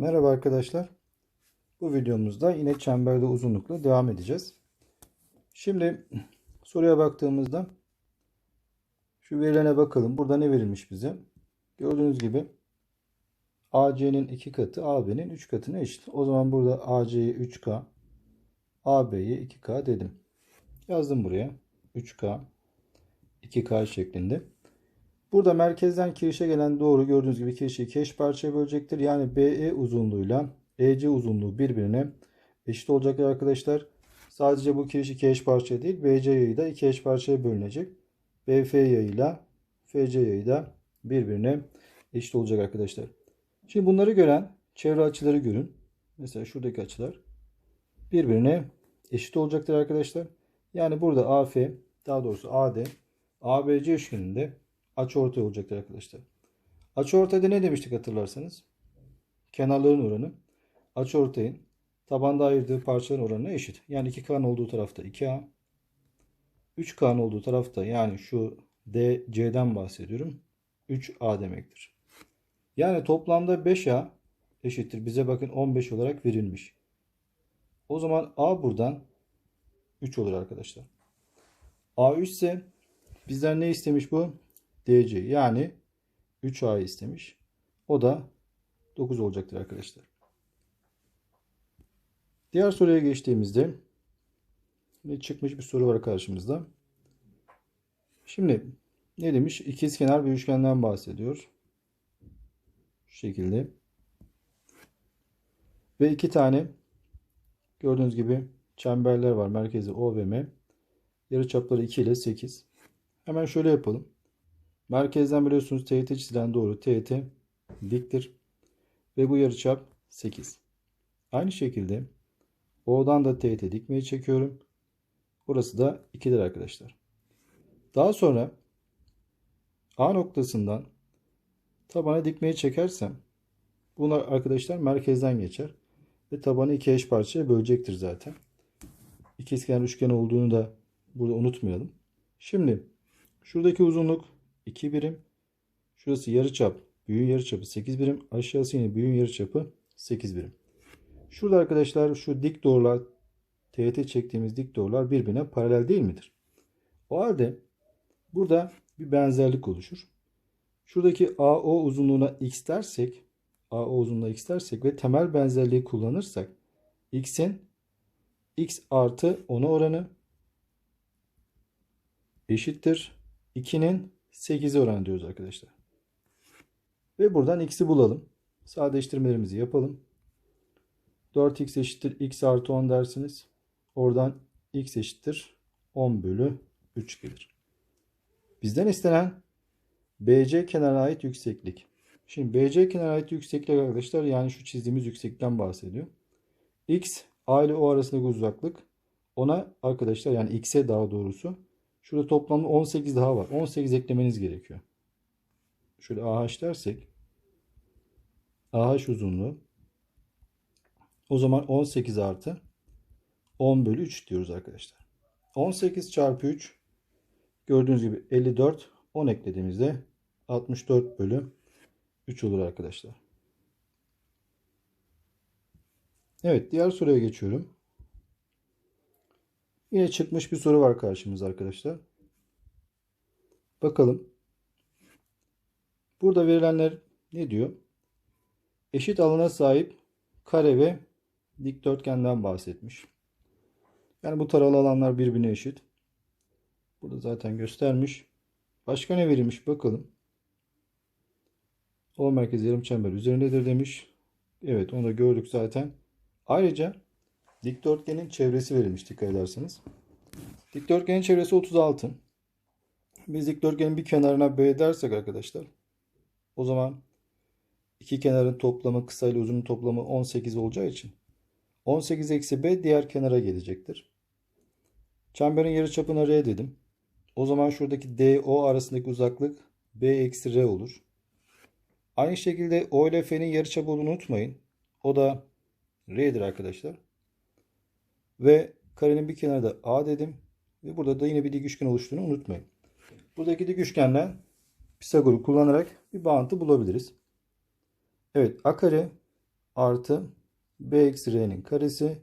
Merhaba arkadaşlar. Bu videomuzda yine çemberde uzunlukla devam edeceğiz. Şimdi soruya baktığımızda şu verilene bakalım. Burada ne verilmiş bize? Gördüğünüz gibi AC'nin 2 katı AB'nin 3 katına eşit. O zaman burada AC'ye 3K, AB'ye 2K dedim. Yazdım buraya. 3K, 2K şeklinde. Burada merkezden kirişe gelen doğru gördüğünüz gibi kirişi iki eş parçaya bölecektir. Yani BE uzunluğuyla EC uzunluğu birbirine eşit olacaktır arkadaşlar. Sadece bu kiriş iki eş parçaya değil BC yayı da iki eş parçaya bölünecek. BF yayıyla FC yayı da birbirine eşit olacak arkadaşlar. Şimdi bunları gören çevre açıları görün. Mesela şuradaki açılar birbirine eşit olacaktır arkadaşlar. Yani burada AF daha doğrusu AD ABC üçgeninde açıortay olacaktır arkadaşlar. Açıortayda ne demiştik hatırlarsanız? Kenarların oranı açıortayın tabanda ayırdığı parçaların oranına eşit. Yani 2K'nın olduğu tarafta 2A 3K'nın olduğu tarafta yani şu DC'den bahsediyorum. 3A demektir. Yani toplamda 5A eşittir. Bize bakın 15 olarak verilmiş. O zaman A buradan 3 olur arkadaşlar. A3 ise bizden ne istemiş bu? DC yani 3A istemiş. O da 9 olacaktır arkadaşlar. Diğer soruya geçtiğimizde ne çıkmış bir soru var karşımızda. Şimdi ne demiş? İkizkenar bir üçgenden bahsediyor. Şu şekilde. Ve iki tane gördüğünüz gibi çemberler var. Merkezi O ve M. Yarıçapları 2 ile 8. Hemen şöyle yapalım. Merkezden biliyorsunuz teğet çizilen doğru teğet diktir. Ve bu yarıçap 8. Aynı şekilde O'dan da teğet dikmeyi çekiyorum. Burası da 2'dir arkadaşlar. Daha sonra A noktasından tabana dikmeyi çekersem bunlar arkadaşlar merkezden geçer. Ve tabanı iki eş parçaya bölecektir zaten. İkizkenar üçgen olduğunu da burada unutmayalım. Şimdi şuradaki uzunluk 2 birim. Şurası yarıçap. Büyüğün yarıçapı 8 birim. Aşağısı yine büyüğün yarıçapı 8 birim. Şurada arkadaşlar şu dik doğrular TYT çektiğimiz dik doğrular birbirine paralel değil midir? O halde burada bir benzerlik oluşur. Şuradaki AO uzunluğuna x dersek AO uzunluğuna x dersek ve temel benzerliği kullanırsak x'in x artı 10'a oranı eşittir 2'nin 8'e oranı diyoruz arkadaşlar. Ve buradan x'i bulalım. Sadeleştirmelerimizi yapalım. 4x eşittir x artı 10 dersiniz. Oradan x eşittir 10 bölü 3 gelir. Bizden istenen BC kenarına ait yükseklik. Şimdi BC kenarına ait yükseklik arkadaşlar yani şu çizdiğimiz yükseklikten bahsediyor. X A ile O arasındaki uzaklık ona arkadaşlar yani X'e daha doğrusu şurada toplamda 18 daha var. 18 eklemeniz gerekiyor. Şöyle AH dersek AH uzunluğu o zaman 18 artı 10 bölü 3 diyoruz arkadaşlar. 18 çarpı 3 gördüğünüz gibi 54 10 eklediğimizde 64 bölü 3 olur arkadaşlar. Evet diğer soruya geçiyorum. Yine çıkmış bir soru var karşımızda arkadaşlar. Bakalım. Burada verilenler ne diyor? Eşit alana sahip kare ve dikdörtgenden bahsetmiş. Yani bu taralı alanlar birbirine eşit. Burada zaten göstermiş. Başka ne verilmiş bakalım. O merkez yarım çember üzerindedir demiş. Evet onu da gördük zaten. Ayrıca dikdörtgenin çevresi verilmiş dikkat ederseniz. Dikdörtgenin çevresi 36. Biz dikdörtgenin bir kenarına B dersek arkadaşlar. O zaman iki kenarın toplamı kısa ile uzunun toplamı 18 olacağı için 18 eksi B diğer kenara gelecektir. Çemberin yarıçapına R dedim. O zaman şuradaki D, O arasındaki uzaklık B eksi R olur. Aynı şekilde O ile F'nin yarıçapı olduğunu unutmayın. O da R'dir arkadaşlar. Ve karenin bir kenarı da A dedim. Ve burada da yine bir dik üçgen oluştuğunu unutmayın. Buradaki dik üçgenden Pisagor'u kullanarak bir bağıntı bulabiliriz. Evet A kare artı b eksi r'nin karesi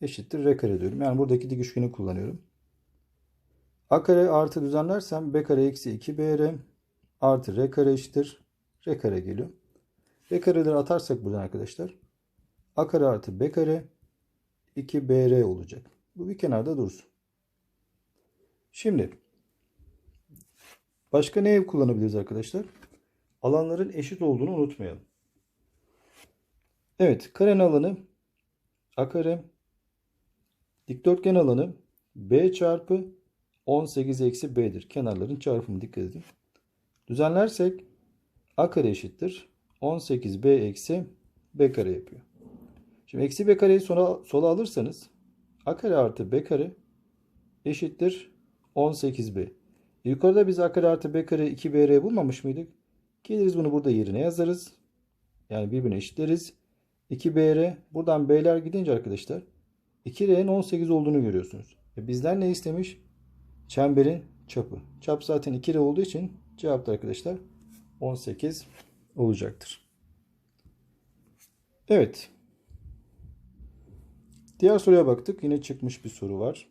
eşittir r kare diyorum. Yani buradaki dik üçgeni kullanıyorum. a kare artı düzenlersem b kare eksi 2br artı r kare eşittir r kare geliyor. r kareleri atarsak buradan arkadaşlar a kare artı b kare 2br olacak. Bu bir kenarda dursun. Şimdi başka ne kullanabiliriz arkadaşlar? Alanların eşit olduğunu unutmayalım. Evet, karenin alanı a kare dikdörtgen alanı b çarpı 18 eksi b'dir. Kenarların çarpımı dikkat edin. Düzenlersek a kare eşittir 18b eksi b kare yapıyor. Şimdi eksi b kareyi sola, sola alırsanız a kare artı b kare eşittir 18b. Yukarıda biz a kare artı b kare 2br bulmamış mıydık? Geliriz bunu burada yerine yazarız. Yani birbirine eşitleriz. 2br buradan b'ler gidince arkadaşlar 2r'nin 18 olduğunu görüyorsunuz. E bizden ne istemiş? Çemberin çapı. Çap zaten 2r olduğu için cevap da arkadaşlar 18 olacaktır. Evet. Diğer soruya baktık. Yine çıkmış bir soru var.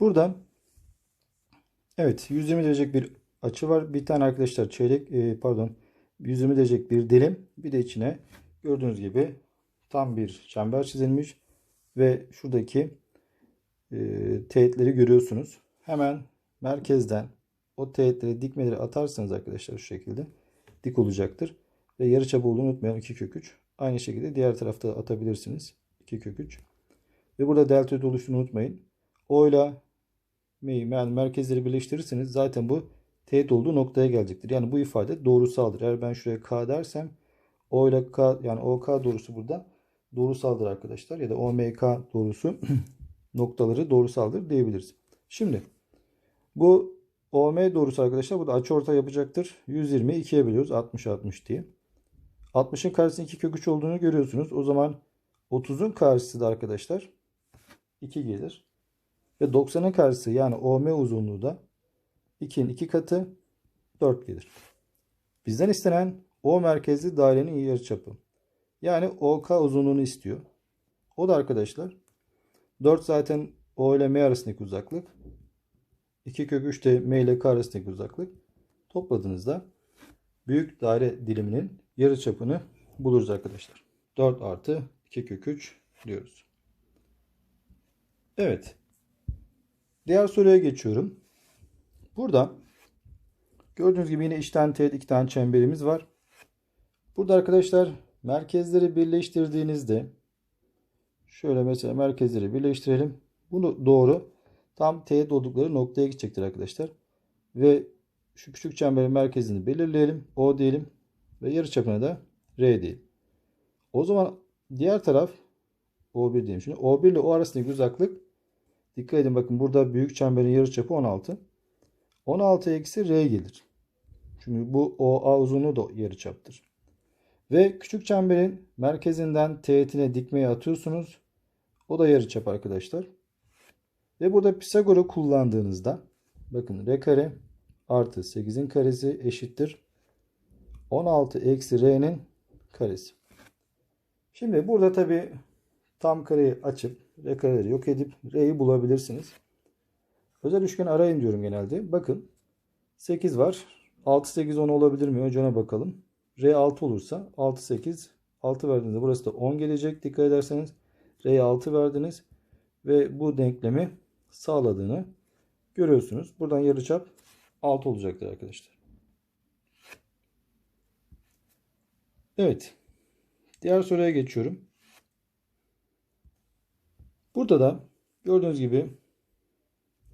Burada evet 120 derecelik bir açı var. Bir tane arkadaşlar çeyrek e, pardon 120 derecelik bir dilim. Bir de içine gördüğünüz gibi tam bir çember çizilmiş ve şuradaki e, teğetleri görüyorsunuz. Hemen merkezden o teğetleri dikmeleri atarsanız arkadaşlar şu şekilde dik olacaktır. Ve yarıçapı olduğunu unutmayalım 2 kök 3. Aynı şekilde diğer tarafta atabilirsiniz. 2 kök 3. Ve burada deltoid oluştuğunu unutmayın. O ile yani merkezleri birleştirirseniz zaten bu teğet olduğu noktaya gelecektir. Yani bu ifade doğrusaldır. Eğer ben şuraya k dersem o ile k yani OK doğrusu burada doğrusaldır arkadaşlar. Ya da OMK doğrusu noktaları doğrusaldır diyebiliriz. Şimdi bu OM doğrusu arkadaşlar burada açıortay yapacaktır. 120 2'ye bölüyoruz 60 60 diye. 60'ın karşısının 2 kök 3 olduğunu görüyorsunuz. O zaman 30'un karşısı da arkadaşlar 2 gelir. Ve 90'ın karşısı yani OM uzunluğu da 2'nin 2 katı 4 gelir. Bizden istenen O merkezli dairenin yarıçapı. Yani OK uzunluğunu istiyor. O da arkadaşlar 4 zaten O ile M arasındaki uzaklık. 2 kök 3 de M ile K arasındaki uzaklık. Topladığınızda büyük daire diliminin yarıçapını buluruz arkadaşlar. 4 artı 2 kök 3 diyoruz. Evet. Diğer soruya geçiyorum. Burada gördüğünüz gibi yine içten teğet iki tane çemberimiz var. Burada arkadaşlar merkezleri birleştirdiğinizde şöyle mesela merkezleri birleştirelim. Bunu doğru tam teğet oldukları noktaya gidecektir arkadaşlar. Ve şu küçük çemberin merkezini belirleyelim. O diyelim. Ve yarıçapına da R diyelim. O zaman diğer taraf O1 diyelim. Şimdi O1 ile O arasındaki uzaklık dikkat edin bakın burada büyük çemberin yarıçapı 16. 16 eksi R gelir. Çünkü bu OA uzunluğu da yarıçaptır. Ve küçük çemberin merkezinden teğetine dikmeyi atıyorsunuz. O da yarıçap arkadaşlar. Ve burada Pisagor'u kullandığınızda bakın R kare artı 8'in karesi eşittir 16 eksi R'nin karesi. Şimdi burada tabi tam kareyi açıp R kareleri yok edip R'yi bulabilirsiniz. Özel üçgen arayın diyorum genelde. Bakın 8 var. 6 8 10 olabilir mi? Önce ona bakalım. R 6 olursa 6 8 6 verdiğinizde burası da 10 gelecek. Dikkat ederseniz R'ye 6 verdiniz ve bu denklemi sağladığını görüyorsunuz. Buradan yarıçap 6 olacaktır arkadaşlar. Evet. Diğer soruya geçiyorum. Burada da gördüğünüz gibi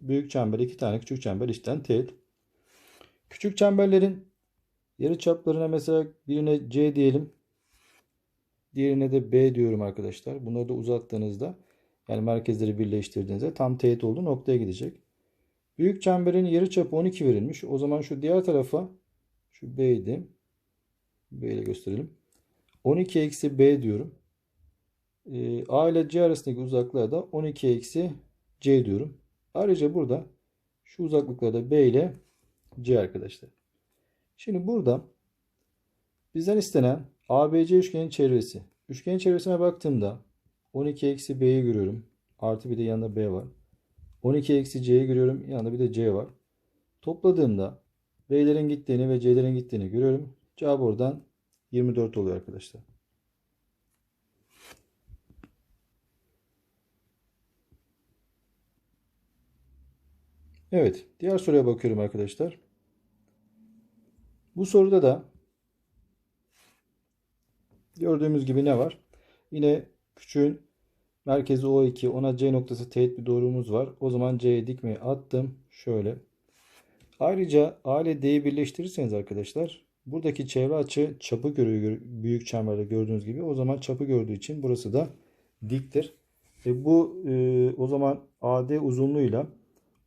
büyük çember, iki tane küçük çember içten teğet. Küçük çemberlerin yarı çaplarına mesela birine C diyelim. Diğerine de B diyorum arkadaşlar. Bunları da uzattığınızda yani merkezleri birleştirdiğinizde tam teğet olduğu noktaya gidecek. Büyük çemberin yarı çapı 12 verilmiş. O zaman şu diğer tarafa şu B'ydi. B ile gösterelim. 12 eksi B diyorum. Ee, A ile C arasındaki uzaklığa da 12 eksi C diyorum. Ayrıca burada şu uzaklıklarda B ile C arkadaşlar. Şimdi burada Bizden istenen ABC üçgenin çevresi. Üçgenin çevresine baktığımda 12 eksi B'yi görüyorum. Artı bir de yanında B var. 12 eksi C'yi görüyorum. Yanında bir de C var. Topladığımda B'lerin gittiğini ve C'lerin gittiğini görüyorum. Cevap oradan 24 oluyor arkadaşlar. Evet, diğer soruya bakıyorum arkadaşlar. Bu soruda da gördüğümüz gibi ne var? Yine küçüğün merkezi O2, ona C noktası teğet bir doğrumuz var. O zaman C'ye dikmeyi attım. Şöyle. Ayrıca A ile D'yi birleştirirseniz arkadaşlar buradaki çevre açı çapı görüyor büyük çemberde gördüğünüz gibi. O zaman çapı gördüğü için burası da diktir. E bu e, o zaman AD uzunluğuyla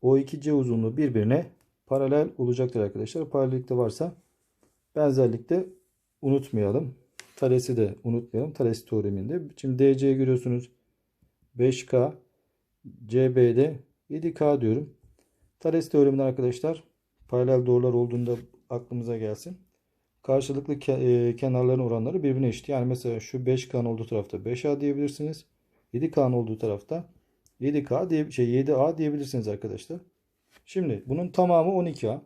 O2C uzunluğu birbirine paralel olacaktır arkadaşlar. Paralellikte varsa benzerlikte unutmayalım. Tales'i de unutmayalım. Tales teoreminde. Şimdi DC'yi görüyorsunuz. 5K CB'de 7K diyorum. Thales teoreminde arkadaşlar paralel doğrular olduğunda aklımıza gelsin. Karşılıklı ke- e, kenarların oranları birbirine eşit. Yani mesela şu 5K'nın olduğu tarafta 5A diyebilirsiniz. 7K'nın olduğu tarafta 7K diye şey 7A diyebilirsiniz arkadaşlar. Şimdi bunun tamamı 12A.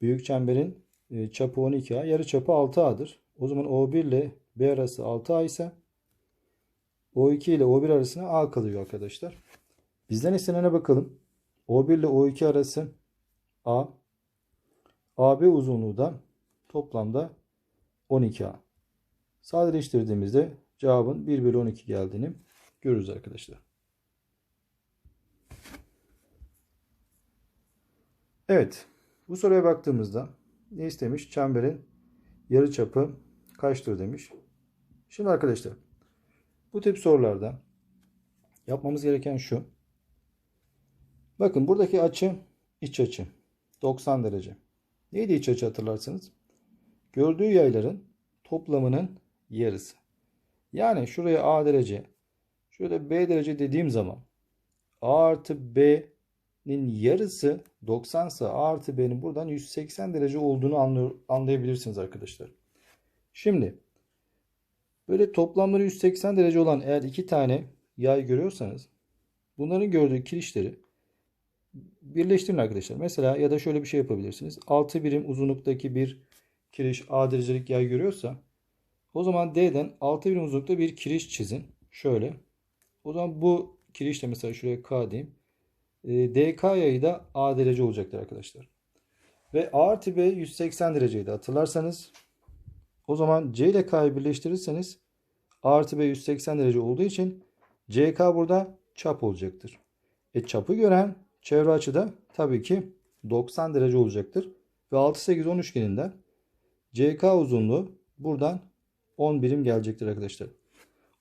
Büyük çemberin e, çapı 12A, yarı çapı 6A'dır. O zaman O1 ile B arası 6A ise O2 ile O1 arasına A kalıyor arkadaşlar. Bizden istenene bakalım. O1 ile O2 arası A. AB uzunluğu da toplamda 12A. Sadeleştirdiğimizde cevabın 1 bölü 12 geldiğini görürüz arkadaşlar. Evet. Bu soruya baktığımızda ne istemiş? Çemberin yarıçapı kaçtır demiş. Şimdi arkadaşlar bu tip sorularda yapmamız gereken şu. Bakın buradaki açı iç açı. 90 derece. Neydi iç açı hatırlarsınız? Gördüğü yayların toplamının yarısı. Yani şuraya A derece, şöyle B derece dediğim zaman A artı B'nin yarısı 90 ise A artı B'nin buradan 180 derece olduğunu anlayabilirsiniz arkadaşlar. Şimdi böyle toplamları 180 derece olan eğer iki tane yay görüyorsanız bunların gördüğü kirişleri birleştirin arkadaşlar. Mesela ya da şöyle bir şey yapabilirsiniz. 6 birim uzunluktaki bir kiriş A derecelik yay görüyorsa o zaman D'den 6 birim uzunlukta bir kiriş çizin. Şöyle. O zaman bu kirişle mesela şuraya K diyeyim. E, DK yayı da A derece olacaktır arkadaşlar. Ve A artı B 180 dereceydi hatırlarsanız. O zaman C ile K'yı birleştirirseniz A artı B 180 derece olduğu için CK burada çap olacaktır. E çapı gören çevre açı da tabii ki 90 derece olacaktır. Ve 6, 8, 10 üçgeninden CK uzunluğu buradan 10 birim gelecektir arkadaşlar.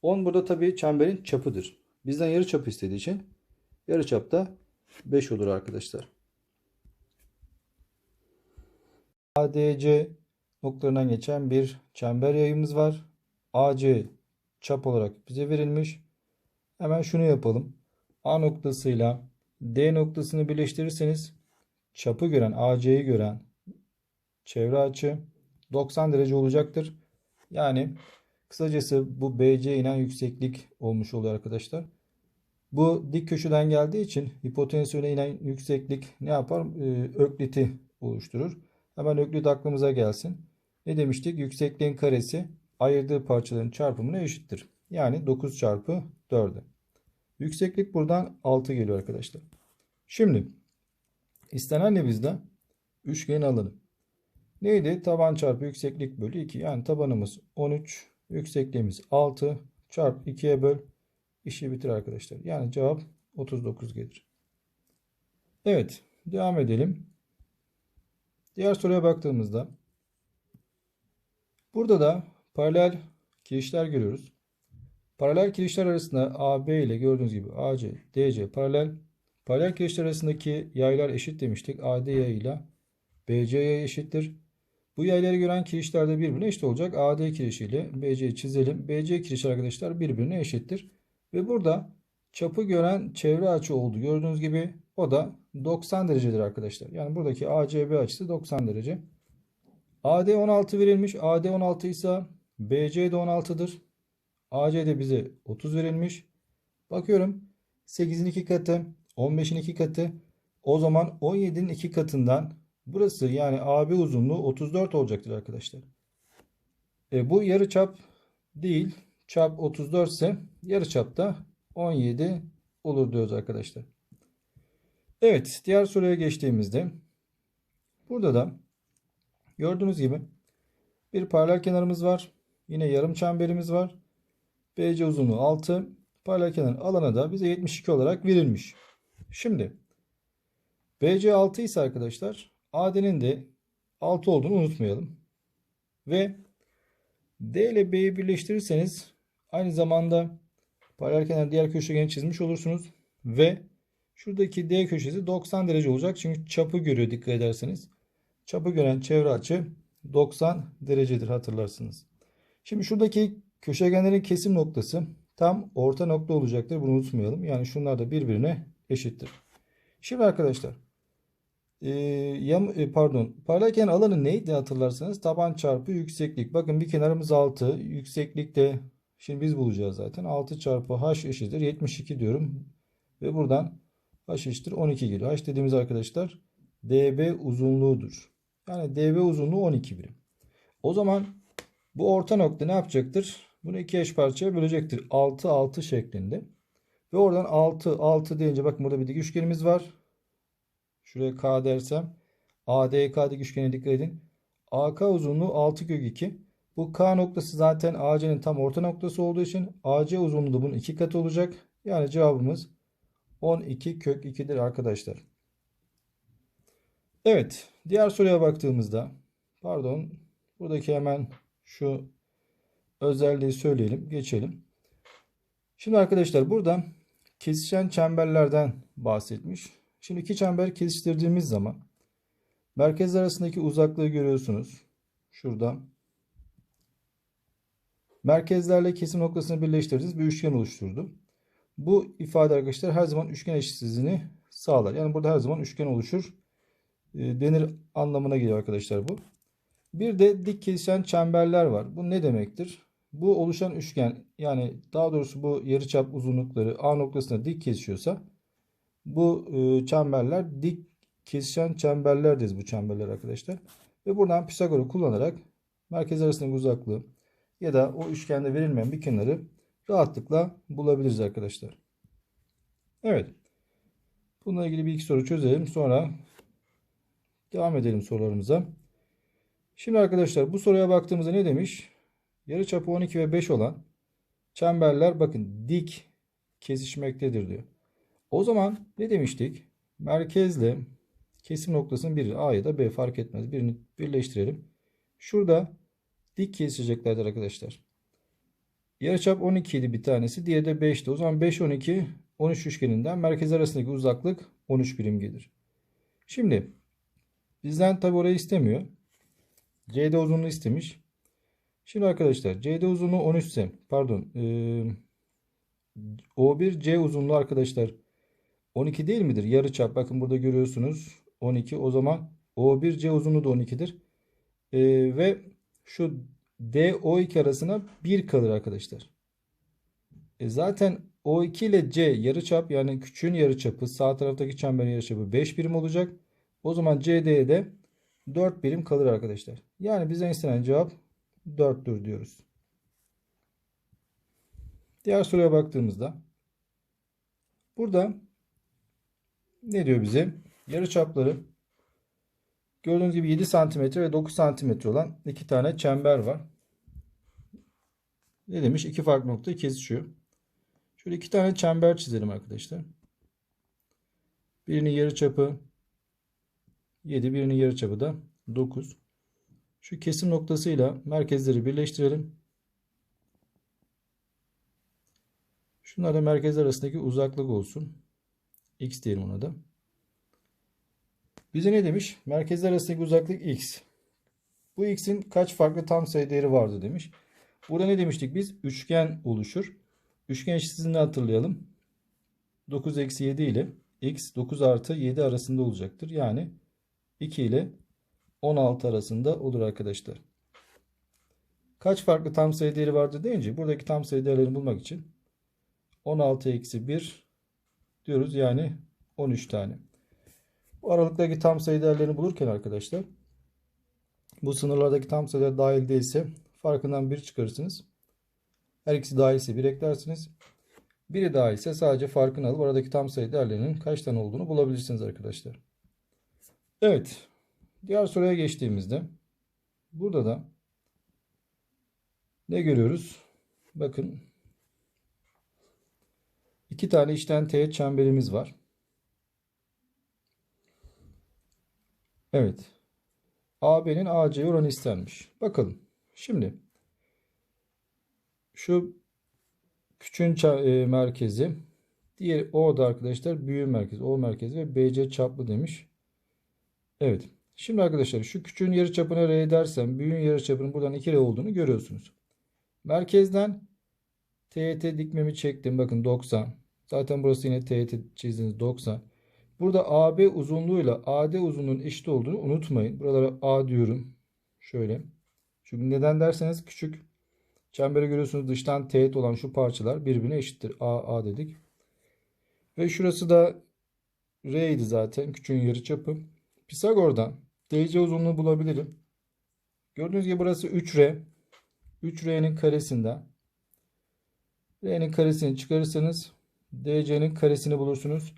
10 burada tabii çemberin çapıdır. Bizden yarı çap istediği için yarı çap da 5 olur arkadaşlar. ADC noktalarından geçen bir çember yayımız var. AC çap olarak bize verilmiş. Hemen şunu yapalım. A noktasıyla D noktasını birleştirirseniz çapı gören AC'yi gören çevre açı 90 derece olacaktır. Yani kısacası bu BC inen yükseklik olmuş oluyor arkadaşlar. Bu dik köşeden geldiği için hipotenüsüne inen yükseklik ne yapar? Ee, ökliti oluşturur. Hemen öklit aklımıza gelsin. Ne demiştik? Yüksekliğin karesi ayırdığı parçaların çarpımına eşittir. Yani 9 çarpı 4'e. Yükseklik buradan 6 geliyor arkadaşlar. Şimdi istenen ne bizden? Üçgenin alanı. Neydi? Taban çarpı yükseklik bölü 2. Yani tabanımız 13, yüksekliğimiz 6 çarpı 2'ye böl. İşi bitir arkadaşlar. Yani cevap 39 gelir. Evet. Devam edelim. Diğer soruya baktığımızda burada da paralel kirişler görüyoruz. Paralel kirişler arasında AB ile gördüğünüz gibi AC, DC paralel. Paralel kirişler arasındaki yaylar eşit demiştik. AD yayı ile BC yayı eşittir. Bu yayları gören kirişler de birbirine eşit olacak. AD kirişi ile BC'yi çizelim. BC kirişi arkadaşlar birbirine eşittir. Ve burada çapı gören çevre açı oldu. Gördüğünüz gibi o da 90 derecedir arkadaşlar. Yani buradaki ACB açısı 90 derece. AD 16 verilmiş. AD 16 ise BC de 16'dır. AC de bize 30 verilmiş. Bakıyorum 8'in 2 katı, 15'in 2 katı. O zaman 17'nin 2 katından burası yani AB uzunluğu 34 olacaktır arkadaşlar. E, bu yarı çap değil. Çap 34 ise yarı çap da 17 olur diyoruz arkadaşlar. Evet, diğer soruya geçtiğimizde burada da gördüğünüz gibi bir paralel kenarımız var. Yine yarım çemberimiz var. BC uzunluğu 6. Paralel kenar alana da bize 72 olarak verilmiş. Şimdi BC 6 ise arkadaşlar AD'nin de 6 olduğunu unutmayalım. Ve D ile B'yi birleştirirseniz aynı zamanda paralel kenar diğer köşegeni çizmiş olursunuz. Ve şuradaki D köşesi 90 derece olacak. Çünkü çapı görüyor dikkat ederseniz. Çapı gören çevre açı 90 derecedir hatırlarsınız. Şimdi şuradaki köşegenlerin kesim noktası tam orta nokta olacaktır. Bunu unutmayalım. Yani şunlar da birbirine eşittir. Şimdi arkadaşlar e, yam, e, pardon paralel kenar alanı neydi hatırlarsanız taban çarpı yükseklik. Bakın bir kenarımız 6. Yükseklik de şimdi biz bulacağız zaten. 6 çarpı h eşittir 72 diyorum. Ve buradan h eşittir 12 geliyor. h dediğimiz arkadaşlar db uzunluğudur. Yani db uzunluğu 12 birim. O zaman bu orta nokta ne yapacaktır? Bunu iki eş parçaya bölecektir. 6 6 şeklinde. Ve oradan 6 6 deyince bakın burada bir dik üçgenimiz var. Şuraya K dersem ADK dik üçgene dikkat edin. AK uzunluğu 6 kök 2. Bu K noktası zaten AC'nin tam orta noktası olduğu için AC uzunluğu da bunun 2 katı olacak. Yani cevabımız 12 kök 2'dir arkadaşlar. Evet. Diğer soruya baktığımızda pardon buradaki hemen şu özelliği söyleyelim. Geçelim. Şimdi arkadaşlar burada kesişen çemberlerden bahsetmiş. Şimdi iki çember kesiştirdiğimiz zaman merkez arasındaki uzaklığı görüyorsunuz. Şurada. Merkezlerle kesim noktasını birleştirdiğiniz bir üçgen oluşturdu. Bu ifade arkadaşlar her zaman üçgen eşitsizliğini sağlar. Yani burada her zaman üçgen oluşur e, denir anlamına geliyor arkadaşlar bu. Bir de dik kesişen çemberler var. Bu ne demektir? Bu oluşan üçgen yani daha doğrusu bu yarıçap uzunlukları A noktasına dik kesişiyorsa bu e, çemberler dik kesişen çemberlerdir bu çemberler arkadaşlar. Ve buradan Pisagor'u kullanarak merkez arasındaki uzaklığı ya da o üçgende verilmeyen bir kenarı rahatlıkla bulabiliriz arkadaşlar. Evet. Bununla ilgili bir iki soru çözelim. Sonra devam edelim sorularımıza. Şimdi arkadaşlar bu soruya baktığımızda ne demiş? Yarıçapı 12 ve 5 olan çemberler bakın dik kesişmektedir diyor. O zaman ne demiştik? Merkezle kesim noktasının biri A ya da B fark etmez. Birini birleştirelim. Şurada dik keseceklerdir arkadaşlar. Yarıçap 12 idi bir tanesi. Diğeri de 5'ti. O zaman 5 12 13 üçgeninden merkez arasındaki uzaklık 13 birim gelir. Şimdi bizden tabi orayı istemiyor. CD uzunluğu istemiş. Şimdi arkadaşlar CD uzunluğu 13 ise pardon e, O1 C uzunluğu arkadaşlar 12 değil midir? Yarı çap bakın burada görüyorsunuz 12 o zaman O1 C uzunluğu da 12'dir. E, ve şu D O2 arasına 1 kalır arkadaşlar. E zaten O2 ile C yarıçap yani küçüğün yarıçapı sağ taraftaki çemberin yarıçapı 5 birim olacak. O zaman CD'ye de 4 birim kalır arkadaşlar. Yani bizden istenen cevap 4'tür diyoruz. Diğer soruya baktığımızda burada ne diyor bize? Yarı çapları gördüğünüz gibi 7 cm ve 9 cm olan iki tane çember var. Ne demiş? İki farklı nokta kesişiyor. Şöyle iki tane çember çizelim arkadaşlar. Birinin yarı çapı 7 birinin yarıçapı da 9. Şu kesim noktasıyla merkezleri birleştirelim. Şunlar da merkezler arasındaki uzaklık olsun. X diyelim ona da. Bize ne demiş? Merkezler arasındaki uzaklık X. Bu X'in kaç farklı tam sayı değeri vardı demiş. Burada ne demiştik biz? Üçgen oluşur. Üçgen eşitsizliğini hatırlayalım. 9 eksi 7 ile X 9 artı 7 arasında olacaktır. Yani 2 ile 16 arasında olur arkadaşlar. Kaç farklı tam sayı değeri vardır deyince buradaki tam sayı değerlerini bulmak için 16 eksi 1 diyoruz. Yani 13 tane. Bu aralıktaki tam sayı değerlerini bulurken arkadaşlar bu sınırlardaki tam sayılar dahil değilse farkından 1 çıkarırsınız. Her ikisi dahilse 1 eklersiniz. Biri dahilse sadece farkını alıp aradaki tam sayı değerlerinin kaç tane olduğunu bulabilirsiniz arkadaşlar. Evet. Diğer soruya geçtiğimizde burada da ne görüyoruz? Bakın iki tane içten teğet çemberimiz var. Evet. AB'nin AC oranı istenmiş. Bakalım. Şimdi şu küçüğün e, merkezi diğer O da arkadaşlar büyüğün merkezi. O merkezi ve BC çaplı demiş. Evet. Şimdi arkadaşlar şu küçüğün yarıçapına R dersem büyüğün yarıçapının buradan 2R olduğunu görüyorsunuz. Merkezden TET dikmemi çektim. Bakın 90. Zaten burası yine TET çizdiğiniz 90. Burada AB uzunluğuyla AD uzunluğunun eşit olduğunu unutmayın. Buralara A diyorum. Şöyle. Çünkü neden derseniz küçük çemberi görüyorsunuz dıştan teğet olan şu parçalar birbirine eşittir. A, A dedik. Ve şurası da R idi zaten. Küçüğün yarıçapı. Pisagor'dan DC uzunluğu bulabilirim. Gördüğünüz gibi burası 3R. 3R'nin karesinden R'nin karesini çıkarırsanız DC'nin karesini bulursunuz.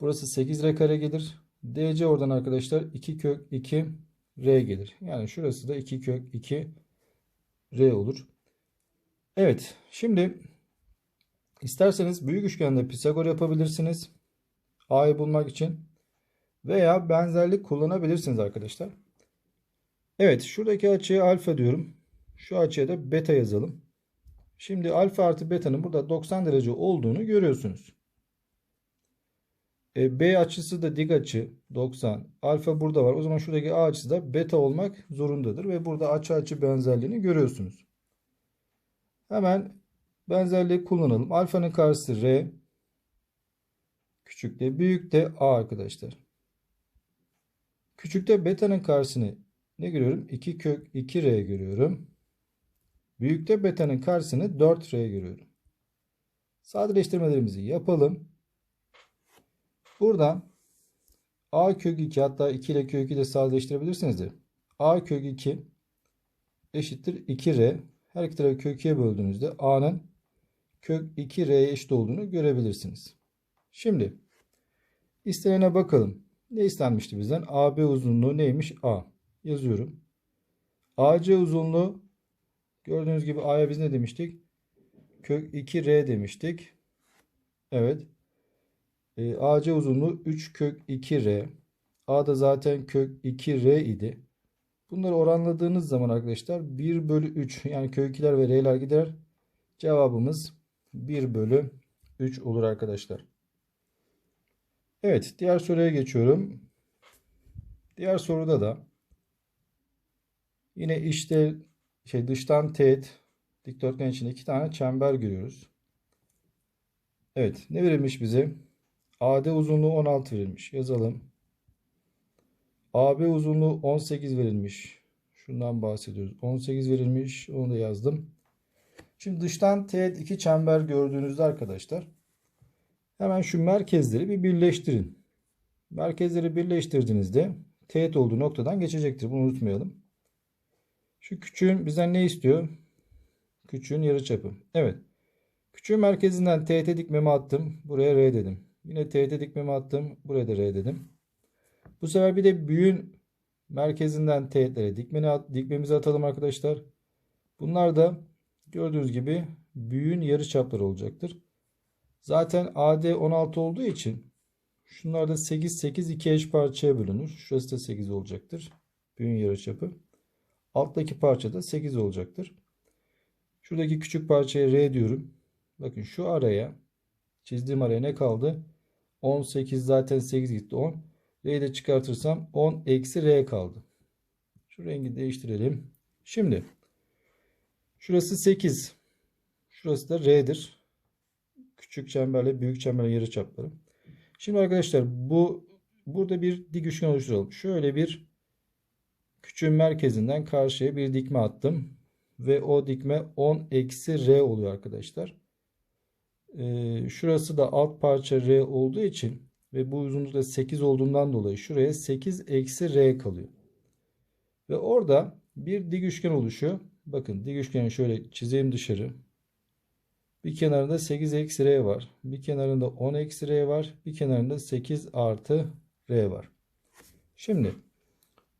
Burası 8R kare gelir. DC oradan arkadaşlar 2 kök 2 R gelir. Yani şurası da 2 kök 2 R olur. Evet. Şimdi isterseniz büyük üçgende Pisagor yapabilirsiniz. A'yı bulmak için. Veya benzerlik kullanabilirsiniz arkadaşlar. Evet. Şuradaki açıya alfa diyorum. Şu açıya da beta yazalım. Şimdi alfa artı beta'nın burada 90 derece olduğunu görüyorsunuz. E, B açısı da dik açı 90. Alfa burada var. O zaman şuradaki A açısı da beta olmak zorundadır. Ve burada açı açı benzerliğini görüyorsunuz. Hemen benzerliği kullanalım. Alfanın karşısı R. Küçükte büyükte A arkadaşlar. Küçükte beta'nın karşısını ne görüyorum? 2 kök 2R görüyorum. Büyükte beta'nın karşısını 4R görüyorum. Sadeleştirmelerimizi yapalım. Buradan a kök 2 hatta 2 ile kök 2 de sadeleştirebilirsiniz de a kök 2 eşittir 2r. Her iki tarafı kök 2'ye böldüğünüzde a'nın kök 2r'ye eşit olduğunu görebilirsiniz. Şimdi istenene bakalım. Ne istenmişti bizden? AB uzunluğu neymiş? A. Yazıyorum. AC uzunluğu gördüğünüz gibi A'ya biz ne demiştik? Kök 2R demiştik. Evet. E, AC uzunluğu 3 kök 2R. A da zaten kök 2R idi. Bunları oranladığınız zaman arkadaşlar 1 bölü 3 yani kök 2'ler ve R'ler gider. Cevabımız 1 bölü 3 olur arkadaşlar. Evet diğer soruya geçiyorum. Diğer soruda da yine işte şey dıştan teğet dikdörtgen içinde iki tane çember görüyoruz. Evet ne verilmiş bize? AD uzunluğu 16 verilmiş. Yazalım. AB uzunluğu 18 verilmiş. Şundan bahsediyoruz. 18 verilmiş. Onu da yazdım. Şimdi dıştan teğet iki çember gördüğünüzde arkadaşlar hemen şu merkezleri bir birleştirin. Merkezleri birleştirdiğinizde teğet olduğu noktadan geçecektir. Bunu unutmayalım. Şu küçüğün bizden ne istiyor? Küçüğün yarıçapı. Evet. Küçüğün merkezinden teğete dikmemi attım. Buraya R dedim. Yine T'de dikmemi attım. Buraya da R dedim. Bu sefer bir de büyüğün merkezinden teğetlere dikmeni, dikmemizi atalım arkadaşlar. Bunlar da gördüğünüz gibi büyüğün yarı çapları olacaktır. Zaten AD 16 olduğu için şunlar da 8 8 iki eş parçaya bölünür. Şurası da 8 olacaktır. Büyüğün yarı çapı. Alttaki parça da 8 olacaktır. Şuradaki küçük parçaya R diyorum. Bakın şu araya çizdiğim araya ne kaldı? 18 zaten 8 gitti 10. R'yi de çıkartırsam 10 eksi R kaldı. Şu rengi değiştirelim. Şimdi şurası 8. Şurası da R'dir. Küçük çemberle büyük çemberle yarı çapları. Şimdi arkadaşlar bu burada bir dik üçgen oluşturalım. Şöyle bir küçüğün merkezinden karşıya bir dikme attım. Ve o dikme 10 eksi R oluyor arkadaşlar. Ee, şurası da alt parça R olduğu için ve bu uzunluk da 8 olduğundan dolayı şuraya 8 eksi R kalıyor. Ve orada bir dik üçgen oluşuyor. Bakın dik üçgeni şöyle çizeyim dışarı. Bir kenarında 8 eksi R var. Bir kenarında 10 eksi R var. Bir kenarında 8 artı R var. Şimdi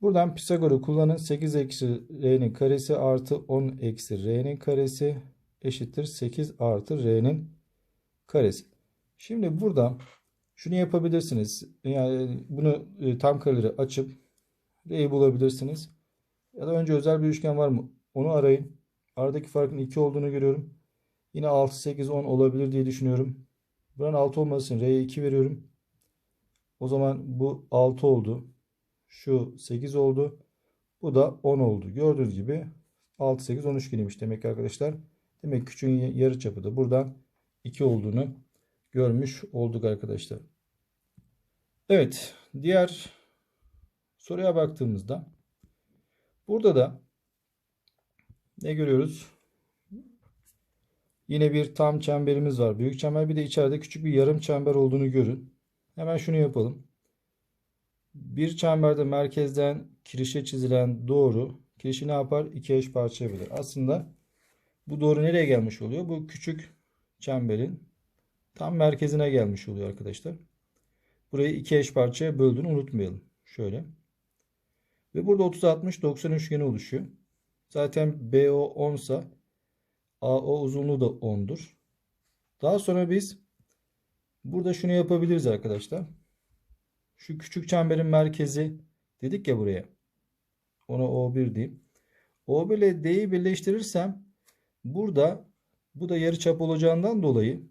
buradan Pisagor'u kullanın. 8 eksi R'nin karesi artı 10 eksi R'nin karesi eşittir 8 artı R'nin karesi. Şimdi burada şunu yapabilirsiniz. Yani bunu e, tam kareleri açıp R'yi bulabilirsiniz. Ya da önce özel bir üçgen var mı? Onu arayın. Aradaki farkın 2 olduğunu görüyorum. Yine 6, 8, 10 olabilir diye düşünüyorum. Buranın 6 olması için R'ye 2 veriyorum. O zaman bu 6 oldu. Şu 8 oldu. Bu da 10 oldu. Gördüğünüz gibi 6, 8, 10 üçgeniymiş demek ki arkadaşlar. Demek ki küçüğün yarıçapı da buradan 2 olduğunu görmüş olduk arkadaşlar. Evet. Diğer soruya baktığımızda burada da ne görüyoruz? Yine bir tam çemberimiz var. Büyük çember bir de içeride küçük bir yarım çember olduğunu görün. Hemen şunu yapalım. Bir çemberde merkezden kirişe çizilen doğru kirişi ne yapar? İki eş parçaya böler. Aslında bu doğru nereye gelmiş oluyor? Bu küçük çemberin tam merkezine gelmiş oluyor arkadaşlar. Burayı iki eş parçaya böldüğünü unutmayalım. Şöyle. Ve burada 30 60 90 üçgeni oluşuyor. Zaten BO 10 ise AO uzunluğu da 10'dur. Daha sonra biz burada şunu yapabiliriz arkadaşlar. Şu küçük çemberin merkezi dedik ya buraya. Ona O1 diyeyim. O1 ile D'yi birleştirirsem burada bu da yarıçap olacağından dolayı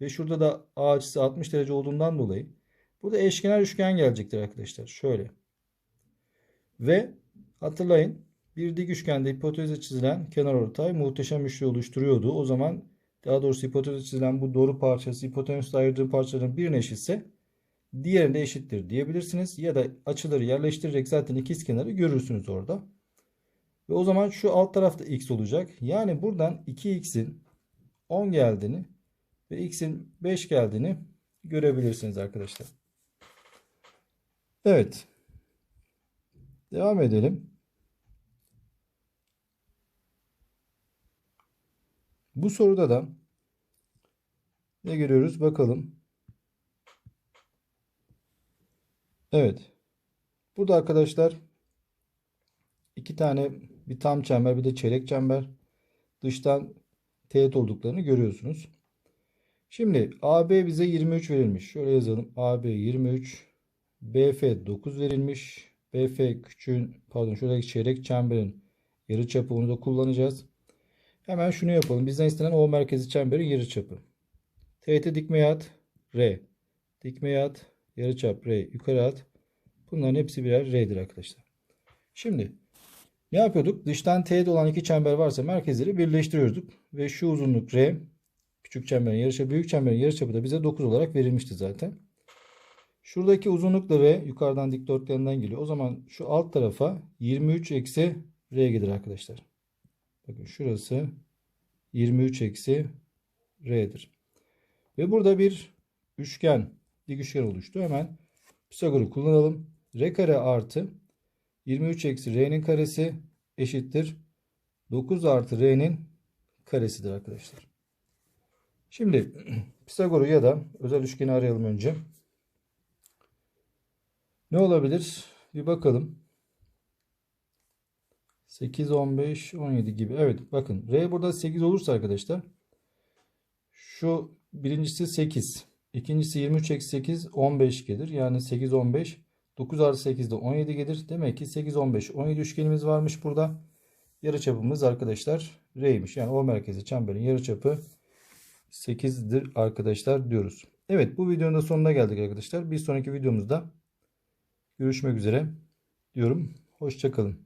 ve şurada da A açısı 60 derece olduğundan dolayı burada eşkenar üçgen gelecektir arkadaşlar. Şöyle. Ve hatırlayın bir dik üçgende hipoteze çizilen kenar ortay muhteşem üçlü oluşturuyordu. O zaman daha doğrusu hipoteze çizilen bu doğru parçası hipotenüsle ayırdığı parçaların birine eşitse diğerinde eşittir diyebilirsiniz. Ya da açıları yerleştirerek zaten ikiz kenarı görürsünüz orada. Ve o zaman şu alt tarafta x olacak. Yani buradan 2x'in 10 geldiğini ve x'in 5 geldiğini görebilirsiniz arkadaşlar. Evet. Devam edelim. Bu soruda da ne görüyoruz bakalım. Evet. Burada arkadaşlar iki tane bir tam çember bir de çeyrek çember dıştan teğet olduklarını görüyorsunuz. Şimdi AB bize 23 verilmiş. Şöyle yazalım. AB 23 BF 9 verilmiş. BF küçüğün pardon şuradaki çeyrek çemberin yarıçapı onu da kullanacağız. Hemen şunu yapalım. Bizden istenen O merkezi çemberin yarıçapı. Teğete dikmeye at. R. Dikmeye at. Yarıçap R. Yukarı at. Bunların hepsi birer R'dir arkadaşlar. Şimdi ne yapıyorduk? Dıştan teğet olan iki çember varsa merkezleri birleştiriyorduk. Ve şu uzunluk R. Küçük çemberin yarıçapı, büyük çemberin yarıçapı da bize 9 olarak verilmişti zaten. Şuradaki uzunluk da R yukarıdan dikdörtgenden geliyor. O zaman şu alt tarafa 23 eksi R gelir arkadaşlar. Bakın şurası 23 eksi R'dir. Ve burada bir üçgen, dik üçgen oluştu. Hemen Pisagor'u kullanalım. R kare artı 23 eksi R'nin karesi eşittir. 9 artı R'nin karesidir arkadaşlar. Şimdi Pisagor'u ya da özel üçgeni arayalım önce. Ne olabilir? Bir bakalım. 8, 15, 17 gibi. Evet bakın R burada 8 olursa arkadaşlar şu birincisi 8. ikincisi 23 eksi 8 15 gelir. Yani 8, 15. 9 artı 8 de 17 gelir. Demek ki 8, 15, 17 üçgenimiz varmış burada. Yarıçapımız arkadaşlar R'ymiş. Yani o merkezi çemberin yarıçapı 8'dir arkadaşlar diyoruz. Evet bu videonun da sonuna geldik arkadaşlar. Bir sonraki videomuzda görüşmek üzere diyorum. Hoşçakalın.